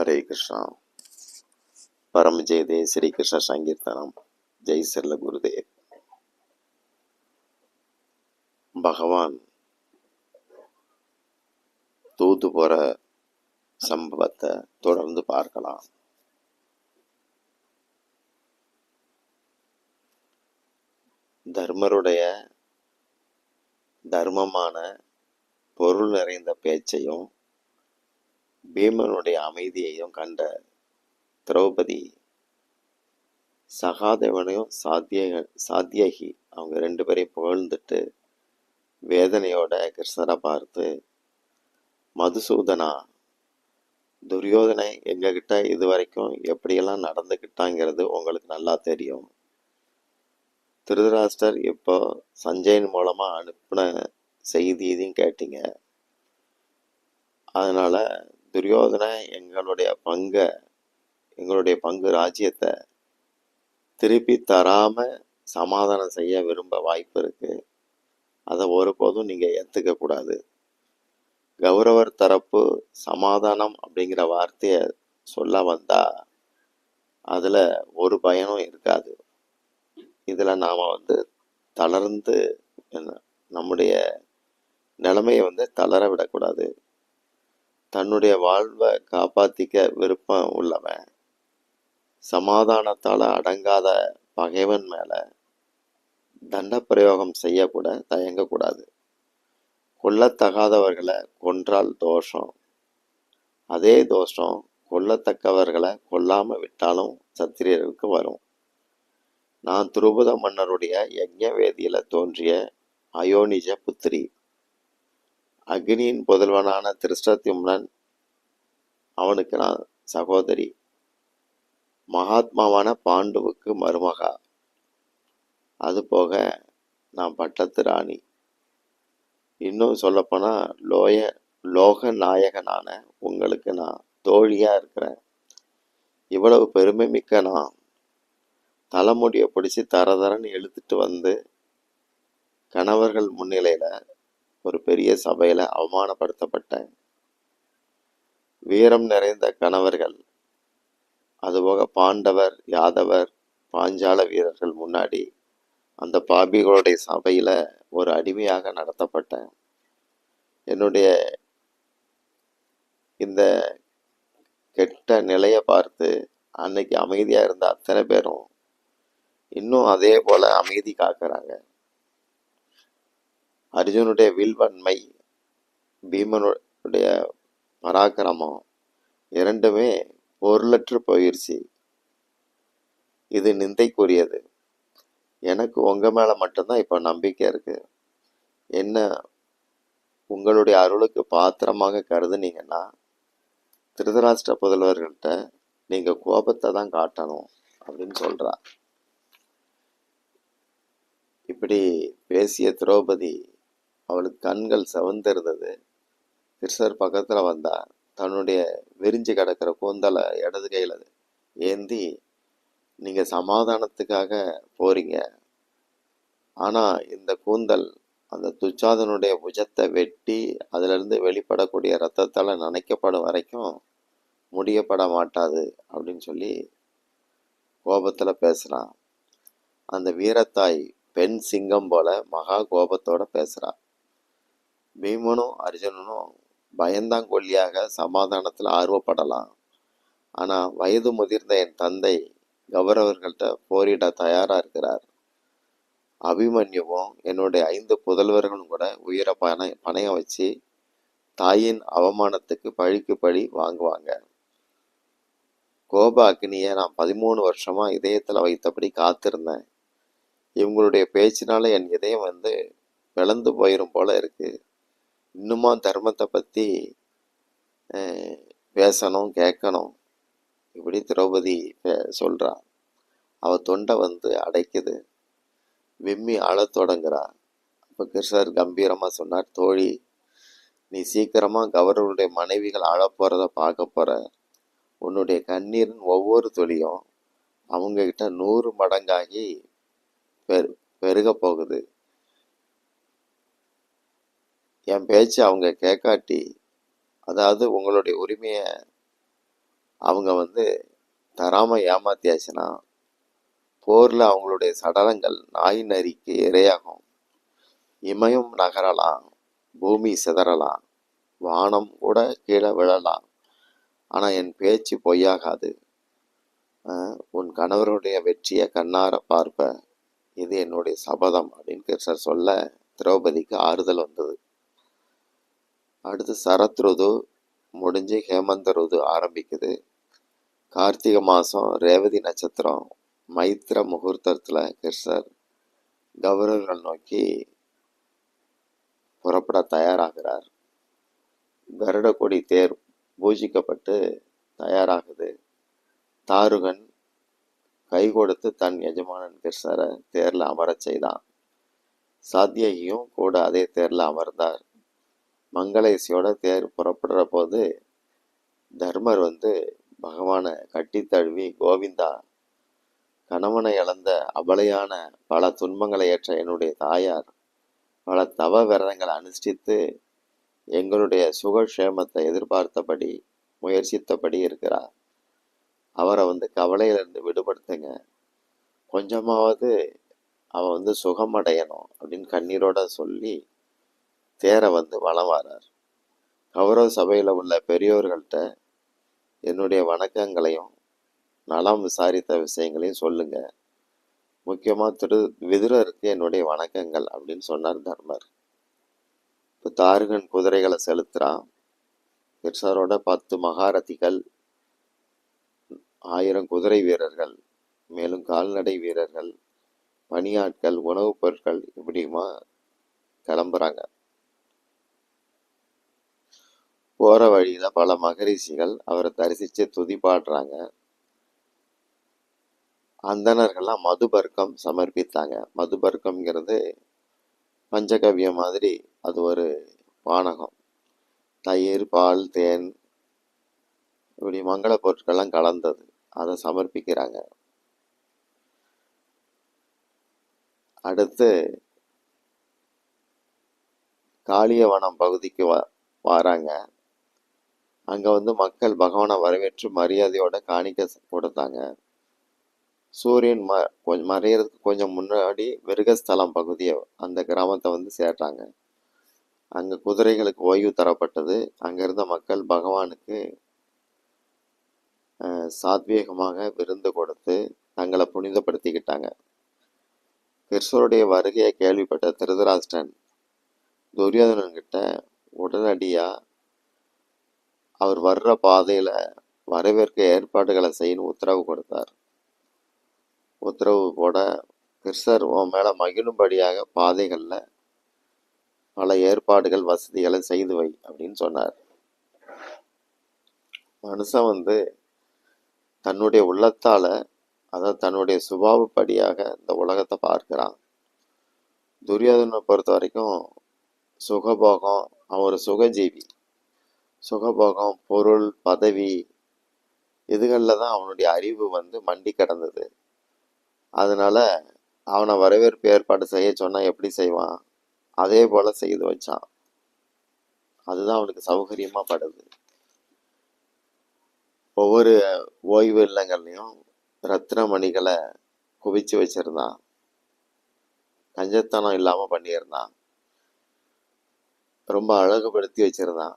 ஹரே கிருஷ்ணா. பரம ஜெயதே ஸ்ரீ கிருஷ்ண சங்கீர்த்தனம். ஜெய் செல்ல குருதேவ். பகவான் தூது போற சம்பவத்தை தொடர்ந்து பார்க்கலாம். தர்மருடைய தர்மமான பொருள் நிறைந்த பேச்சையும் பீமனுடைய அமைதியையும் கண்ட திரௌபதி சகாதேவனையும் சாத்திய சாத்தியகி அவங்க ரெண்டு பேரையும் புகழ்ந்துட்டு வேதனையோட கிருஷ்ணரை பார்த்து மதுசூதனா துரியோதனை எங்ககிட்ட இது வரைக்கும் எப்படியெல்லாம் நடந்துக்கிட்டாங்கிறது உங்களுக்கு நல்லா தெரியும். திருதராஷ்டர் இப்போ சஞ்சயன் மூலமாக அனுப்பின செய்தி இதையும் கேட்டீங்க. அதனால துரியோதனை எங்களுடைய பங்கை எங்களுடைய பங்கு ராஜ்யத்தை திருப்பி தராமல் சமாதானம் செய்ய விரும்ப வாய்ப்பு இருக்குது அதை ஒருபோதும் நீங்கள் ஏற்றுக்கக்கூடாது கௌரவர் தரப்பு சமாதானம் அப்படிங்கிற வார்த்தையை சொல்ல வந்தால் அதில் ஒரு பயனும் இருக்காது. இதில் நாம் வந்து தளர்ந்து நம்முடைய நிலைமையை வந்து தளர விடக்கூடாது. தன்னுடைய வாழ்வை காப்பாத்திக்க விருப்பம் உள்ளவன். சமாதானத்தால் அடங்காத பகைவன் மேலே தண்ட பிரயோகம் செய்யக்கூட தயங்கக்கூடாது. கொல்லத்தகாதவர்களை கொன்றால் தோஷம். அதே தோஷம் கொல்லத்தக்கவர்களை கொல்லாமல் விட்டாலும் சத்திரியருக்கு வரும். நான் துருபத மன்னருடைய யஜ்ஞ வேதியில் தோன்றிய அயோனிஜ புத்திரி. அக்னியின் புதல்வனான திருஷ்டத்யும்னன் அவனுக்கு நான் சகோதரி. மகாத்மாவான பாண்டுவுக்கு மருமகா. அதுபோக நான் பட்டத்து ராணி இன்னும் சொல்லப்போனால் லோய லோக நாயகனான உங்களுக்கு நான் தோழியாக இருக்கிறேன். இவ்வளவு பெருமை மிக்க நான் தலைமுடியை பிடிச்சி தரதரன்னு இழுத்துட்டு வந்து கணவர்கள் முன்னிலையில் ஒரு பெரிய சபையில அவமானப்படுத்தப்பட்டேன் வீரம் நிறைந்த கணவர்கள் அதுபோக பாண்டவர் யாதவர் பாஞ்சால வீரர்கள் முன்னாடி அந்த பாபிகளுடைய சபையில ஒரு அடிமையாக நடத்தப்பட்டேன் என்னுடைய இந்த கெட்ட நிலையை பார்த்து அன்னைக்கு அமைதியா இருந்த அத்தனை பேரும் இன்னும் அதே போல அமைதி காக்குறாங்க. அர்ஜுனுடைய வில்வன்மை பீமனுடைய பராக்கிரமம் இரண்டுமே பொருளற்று போயிடுச்சு இது நிந்தைக்குரியது. எனக்கு உங்க மேல மட்டும்தான் இப்போ நம்பிக்கை இருக்கு. என்ன உங்களுடைய அருளுக்கு பாத்திரமாக கருதுனீங்கன்னா திருதராஷ்டிர புதல்வர்கள்ட்ட நீங்க கோபத்தை தான் காட்டணும் அப்படின்னு சொல்கிறார் இப்படி பேசிய திரௌபதி அவளுக்கு கண்கள் செவந்திருந்தது. கிருஷ்ணர் பக்கத்தில் வந்தா தன்னுடைய விரிஞ்சு கிடக்கிற கூந்தலை இடது கையில் ஏந்தி நீங்கள் சமாதானத்துக்காக போறீங்க. ஆனால் இந்த கூந்தல் அந்த துச்சாதனுடைய புஜத்தை வெட்டி அதிலிருந்து வெளிப்படக்கூடிய ரத்தத்தால் நனைக்கப்படும் வரைக்கும் முடியப்பட மாட்டாது அப்படின்னு சொல்லி கோபத்தில் பேசுகிறான் அந்த வீரத்தாய் பெண் சிங்கம் போல மகா கோபத்தோடு பேசுகிறாள் பீமனும் அர்ஜுனனும் பயந்தாங்கொல்லியாக சமாதானத்தில் ஆர்வப்படலாம். ஆனால் வயது முதிர்ந்த என் தந்தை கௌரவர்கள்ட்ட போரிட தயாராக இருக்கிறார். அபிமன்யுவும் என்னுடைய ஐந்து புதல்வர்களும் கூட உயிரை பண பணையம் வச்சு தாயின் அவமானத்துக்கு பழிக்கு பழி வாங்குவாங்க. கோப அக்னியை நான் பதிமூணு வருஷமாக இதயத்தில் வைத்தபடி காத்திருந்தேன். இவங்களுடைய பேச்சினால என் இதயம் வந்து பிளந்து போயிரும் போல இருக்குது இன்னுமா தர்மத்தை பற்றி பேசணும் கேட்கணும். இப்படி திரௌபதி பே- அவள் தொண்டை வந்து அடைக்குது. விம்மி அழத் தொடங்குறா அப்போ கிருஷ்ணர் கம்பீரமாக சொன்னார் தோழி நீ சீக்கிரமாக கௌரவருடைய மனைவிகள் அழப்போகிறத பார்க்க போகிற உன்னுடைய கண்ணீரின் ஒவ்வொரு துளியும் அவங்கக்கிட்ட நூறு மடங்காகி பெரு பெருக போகுது. என் பேச்சு அவங்க கேட்காட்டி அதாவது உங்களுடைய உரிமையை அவங்க வந்து தராமல் ஏமாத்தியாச்சுன்னா போரில் அவங்களுடைய சடலங்கள் நாய் நரிக்கு இரையாகும். இமயம் நகரலாம் பூமி சிதறலாம் வானம் கூட கீழே விழலாம். ஆனால் என் பேச்சு பொய்யாகாது. உன் கணவருடைய வெற்றியை கண்ணார பார்ப்ப இது என்னுடைய சபதம் அப்படின்னு கிருஷ்ணர் சொல்ல திரௌபதிக்கு ஆறுதல் வந்தது. அடுத்து சரத் ருது முடிஞ்சு ஹேமந்த ருது ஆரம்பிக்குது. கார்த்திகை மாதம் ரேவதி நட்சத்திரம் மைத்திர முகூர்த்தத்தில் கிருஷ்ணர் கௌரவர்கள் நோக்கி புறப்பட தயாராகிறார். கருட கொடி தேர் பூஜிக்கப்பட்டு தயாராகுது. தாருகன் கை கொடுத்து தன் எஜமானன் கிருஷ்ணரை தேரில் அமரச் செய்தான். சாத்தியகியும் கூட அதே தேரில் அமர்ந்தார். மங்களேசியோட தேர் புறப்படுற போது தர்மர் வந்து பகவானை கட்டி தழுவி கோவிந்தா கணவனை இழந்த அபலையான பல துன்பங்களை ஏற்ற என்னுடைய தாயார் பல தவ விரதங்களை அனுஷ்டித்து எங்களுடைய சுகக்ஷேமத்தை எதிர்பார்த்தபடி முயற்சித்தபடி இருக்கிறார். அவரை வந்து கவலையிலிருந்து விடுபடுத்துங்க. கொஞ்சமாவது அவன் வந்து சுகம் அடையணும் அப்படின்னு கண்ணீரோட சொல்லி தேரை வந்து வலம் வரார் கௌரவ சபையில் உள்ள பெரியோர்கள்ட்ட என்னுடைய வணக்கங்களையும் நலம் விசாரித்த விஷயங்களையும் சொல்லுங்க. முக்கியமாக திரு விதுரருக்கு என்னுடைய வணக்கங்கள் அப்படின்னு சொன்னார் தர்மர். இப்போ தாருகன் குதிரைகளை செலுத்துகிறான் கிருஷ்ணரோட பத்து மகாரதிகள் ஆயிரம் குதிரை வீரர்கள் மேலும் கால்நடை வீரர்கள் பணியாட்கள் உணவுப் பொருட்கள் இப்படியுமா கிளம்புறாங்க. போற வழியில பல மகரிஷிகள் அவரை தரிசித்து துதி பாடுறாங்க அந்தணர்கள்லாம் மதுபர்க்கம் சமர்ப்பித்தாங்க. மதுபர்க்கம்ங்கிறது பஞ்சகவியம் மாதிரி அது ஒரு பானகம் தயிர் பால் தேன் இப்படி மங்கள பொருட்கள்லாம் கலந்தது. அதை சமர்ப்பிக்கிறாங்க. அடுத்து காளியவனம் பகுதிக்கு வ வராங்க. அங்க வந்து மக்கள் பகவானை வரவேற்று மரியாதையோட காணிக்க கொடுத்தாங்க. சூரியன் ம கொஞ்சம் மறையிறதுக்கு கொஞ்சம் முன்னாடி மிருகஸ்தலம் பகுதியை அந்த கிராமத்தை வந்து சேர்த்தாங்க. அங்க குதிரைகளுக்கு ஓய்வு தரப்பட்டது. அங்க இருந்த மக்கள் பகவானுக்கு சாத்வீகமாக விருந்து கொடுத்து தங்களை புனிதப்படுத்திக்கிட்டாங்க. கிருஷ்ணருடைய வருகையை கேள்விப்பட்ட திருதராஷ்டன் துரியோதனன் கிட்ட உடனடியா அவர் வர்ற பாதையில வரவேற்க ஏற்பாடுகளை செய்யணும் உத்தரவு கொடுத்தார். உத்தரவு போட கிருஷ்ணர் உன் மேல மகிழும்படியாக பாதைகளில் பல ஏற்பாடுகள் வசதிகளை செய்து வை அப்படின்னு சொன்னார். மனுஷன் வந்து தன்னுடைய உள்ளத்தால அதாவது தன்னுடைய சுபாவப்படியாக இந்த உலகத்தை பார்க்கிறான். துரியோதனை பொறுத்த வரைக்கும் சுகபோகம் அவர் சுகஜீவி. சுகபோகம் பொருள் பதவி இதுகளில் தான் அவனுடைய அறிவு வந்து மண்டி கிடந்தது. அதனால் அவனை வரவேற்பு ஏற்பாடு செய்ய சொன்னால் எப்படி செய்வான்? அதே போல் செய்து வச்சான். அதுதான் அவனுக்கு சௌகரியமாக படுது. ஒவ்வொரு ஓய்வு இல்லங்கள்லையும் ரத்ன மணிகளை குவிச்சு வச்சிருந்தான். கஞ்சத்தனம் இல்லாமல் பண்ணியிருந்தான். ரொம்ப அழகுபடுத்தி வச்சிருந்தான்.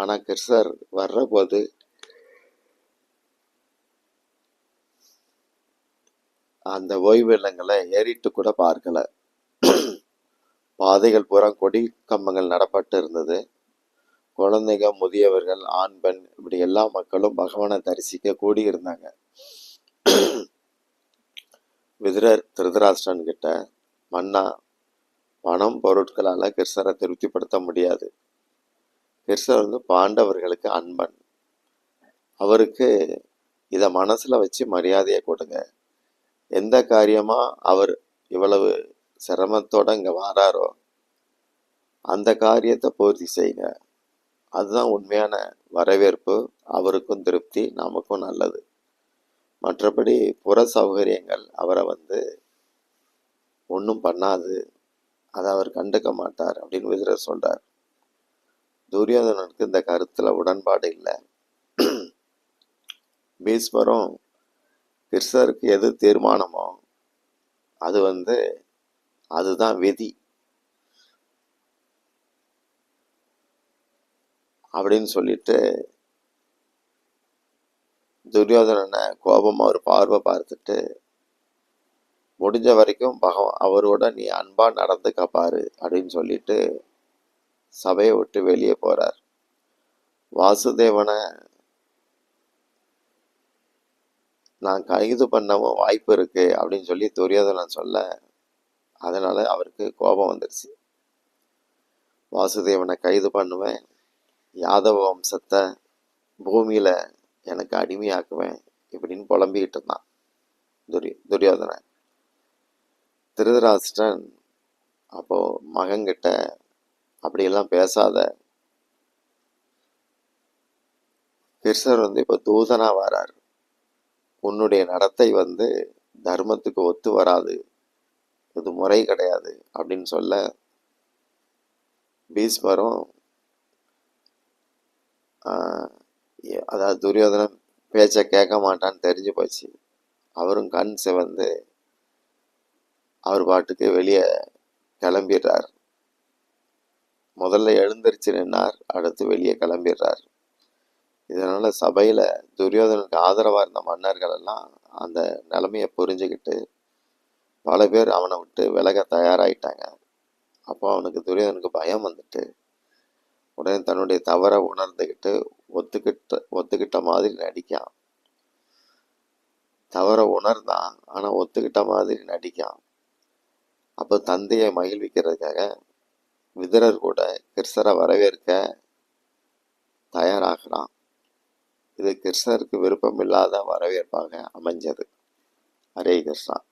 ஆனா கிருஷ்ணர் வர்ற போது அந்த ஓய்வு இல்லங்களை ஏறிட்டு கூட பார்க்கல. பாதைகள் பூரா கொடி கம்பங்கள் நடப்பட்டு இருந்தது. குழந்தைங்க முதியவர்கள் ஆண் பெண் இப்படி எல்லா மக்களும் பகவானை தரிசிக்க கூடியிருந்தாங்க. விதிரர் திருதராஷ்டன் கிட்ட மன்னா பணம் பொருட்களால கிருஷ்ணரை திருப்திப்படுத்த முடியாது. கிருஷ்ணர் வந்து பாண்டவர்களுக்கு அன்பன். அவருக்கு இதை மனசில் வச்சு மரியாதையை கொடுங்க. எந்த காரியமாக அவர் இவ்வளவு சிரமத்தோட இங்கே வாராரோ அந்த காரியத்தை பூர்த்தி செய்யுங்க அதுதான் உண்மையான வரவேற்பு. அவருக்கும் திருப்தி நமக்கும் நல்லது. மற்றபடி புற சௌகரியங்கள் அவரை வந்து ஒன்றும் பண்ணாது. அதை அவர் கண்டுக்க மாட்டார் அப்படின்னு விதிர சொல்கிறார் துரியோதனனுக்கு இந்த கருத்துல உடன்பாடு இல்லை. பீஸ்வரம் கிருஷ்ணருக்கு எது தீர்மானமோ அது வந்து அதுதான் விதி. அப்படின்னு சொல்லிட்டு துரியோதனனை கோபமாக ஒரு பார்வை பார்த்துட்டு முடிஞ்ச வரைக்கும் பகவான் அவரோட நீ அன்பா நடந்துக்கப்பாரு அப்படின்னு சொல்லிட்டு சபையை விட்டு வெளியே போறார். வாசுதேவனை நான் கைது பண்ணவும் வாய்ப்பு இருக்கு அப்படின்னு சொல்லி துரியோதனன் சொல்ல அதனால அவருக்கு கோபம் வந்துருச்சு. வாசுதேவனை கைது பண்ணுவேன் யாதவ வம்சத்தை பூமியில எனக்கு அடிமையாக்குவேன் இப்படின்னு புலம்பிக்கிட்டு இருந்தான் துரி துரியோதனன். திருதராஷ்டிரன் அப்போ மகன்கிட்ட அப்படியெல்லாம் பேசாத. கிருஷ்ணர் வந்து இப்போ தூதனா வரார். உன்னுடைய நடத்தை வந்து தர்மத்துக்கு ஒத்து வராது. இது முறை கிடையாது அப்படின்னு சொல்ல பீஸ்மரும் ஆஹ், அதாவது துரியோதனன் பேச்ச கேட்க மாட்டான்னு தெரிஞ்சு போச்சு. அவரும் கண் சிவந்து அவர் பாட்டுக்கு வெளியே கிளம்பிடுறார். முதல்ல எழுந்தரிச்சு நின்னார் அடுத்து வெளியே கிளம்பிடுறார். இதனால் சபையில் துரியோதனுக்கு ஆதரவாக இருந்த மன்னர்கள் எல்லாம் அந்த நிலைமையை புரிஞ்சுக்கிட்டு பல பேர் அவனை விட்டு விலக தயாராயிட்டாங்க. அப்போ அவனுக்கு துரியோதனுக்கு பயம் வந்துட்டு உடனே தன்னுடைய தவறை உணர்ந்துக்கிட்டு ஒத்துக்கிட்ட ஒத்துக்கிட்ட மாதிரி நடிக்கான். தவறை உணர்ந்தான் ஆனால் ஒத்துக்கிட்ட மாதிரி நடிக்கான். அப்போ தந்தையை மகிழ்விக்கிறதுக்காக விதரர் கூட கிருஷ்ணரை வரவேற்க தயாராகிறான். இது கிருஷ்ணருக்கு விருப்பமில்லாத வரவேற்பாக அமைஞ்சது. ஹரே கிருஷ்ணா.